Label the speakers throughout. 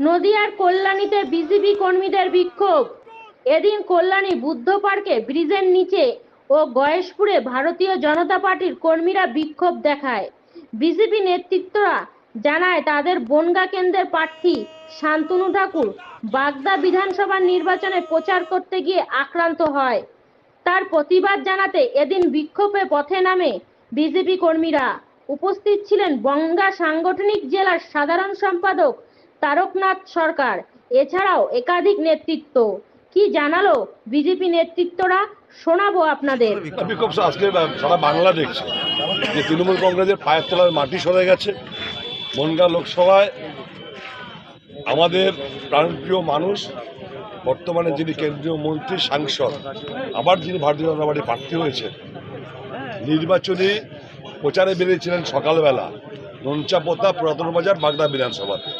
Speaker 1: নদিয়ার কল্যাণীতে বিজেপি কর্মীদের বিক্ষোভ। এদিন কল্যাণী বুদ্ধ পার্কে ব্রিজের নিচে ও গয়েশপুরে ভারতীয় জনতা পার্টির কর্মীরা বিক্ষোভ দেখায়। বিজেপি নেতৃত্বরা জানায়, তাদের বনগা কেন্দ্রের প্রার্থী শান্তনু ঠাকুর বাগদা বিধানসভা নির্বাচনে প্রচার করতে গিয়ে আক্রান্ত হয়। তার প্রতিবাদ জানাতে এদিন বিক্ষোভে পথে নামে বিজেপি কর্মীরা। উপস্থিত ছিলেন বঙ্গা সাংগঠনিক জেলার সাধারণ সম্পাদক তারকনাথ সরকার, এছাড়াও একাধিক নেতৃত্ব। কি জানালো বিজেপি নেতৃত্বরা? শোনাবো আপনাদের।
Speaker 2: বিক্ষোভ আজকে সারা বাংলা দেখছে যে তৃণমূল কংগ্রেসের পায়ের তলার মাটি সরে গেছে, বনগা লোকসভায় আমাদের প্রাণপ্রিয় মানুষ, বর্তমানে যিনি কেন্দ্রীয় মন্ত্রী, সাংসদ, আবার যিনি ভারতীয় জনতা পার্টি প্রার্থী হয়েছে নির্বাচনী প্রচারে বেরিয়েছিলেন সকালবেলা নঞ্চাপোতা পুরাতন বাজার, বাগদা বিধানসভাতে।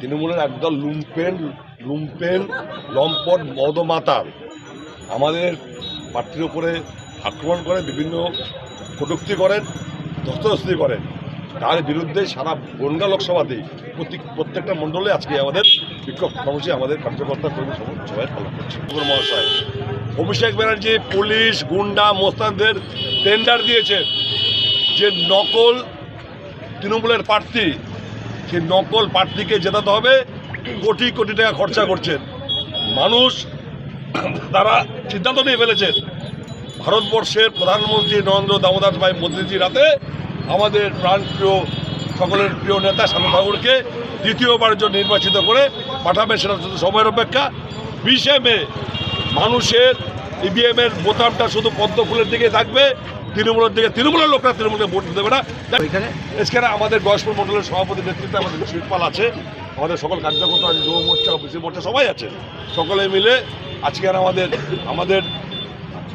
Speaker 2: তৃণমূলের একদল লুম্পেন লুম্পেন লম্পট, মদমাতাল। আমাদের প্রার্থীর উপরে আক্রমণ করে বিভিন্ন কটুক্তি করেন ধস্তধস্তি করেন। তার বিরুদ্ধে সারা বনগা লোকসভাতেই প্রতি প্রত্যেকটা মণ্ডলে আজকে আমাদের বিক্ষোভ কর্মসূচি আমাদের কার্যকর্তা কর্মী সব- সবাই পালন করছে মহাশয় অভিষেক ব্যানার্জি, পুলিশ, গুন্ডা, মোস্তানদের টেন্ডার দিয়েছে যে নকল তৃণমূলের প্রার্থী সেই নকল প্রার্থীকে জেতাতে হবে। কোটি কোটি টাকা খরচা করছেন। মানুষ তারা সিদ্ধান্ত নিয়ে ফেলেছেন। ভারতবর্ষের প্রধানমন্ত্রী নরেন্দ্র দামোদর ভাই মোদীজির হাতে আমাদের প্রাণপ্রিয়, সকলের প্রিয় নেতা শানু ঠাকুরকে দ্বিতীয়বারের জন্য নির্বাচিত করে পাঠাবে সেটা শুধু সময়ের অপেক্ষা। বিশে মে মানুষের ইভিএম এর বোতামটা শুধু পদ্ম ফুলের দিকে থাকবে তৃণমূলের দিকে তৃণমূলের লোকরা তৃণমূলের ভোট দেবে না। এছাড়া আমাদের গয়েশপুর মন্ডলের সভাপতি নেতৃত্বে আমাদের শিল্পাল আছে আমাদের সকল কার্যকর্তা আছে যুব মোর্চা বিসি মোর্চা সবাই আছে। সকলে মিলে আজকে আর আমাদের আমাদের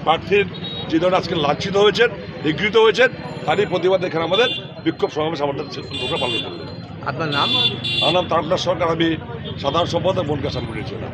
Speaker 2: প্রার্থীর যে ধরনের আজকে লাঞ্ছিত হয়েছেন নিগৃহীত হয়েছেন তারই প্রতিবাদ এখানে আমাদের বিক্ষোভ সমাবেশ আমাদের লোকরা পালন করবে
Speaker 3: আপনার নাম?
Speaker 2: আমার নাম তারকনাথ সরকার আমি সাধারণ সম্পাদক বনকা সামনে ছিলাম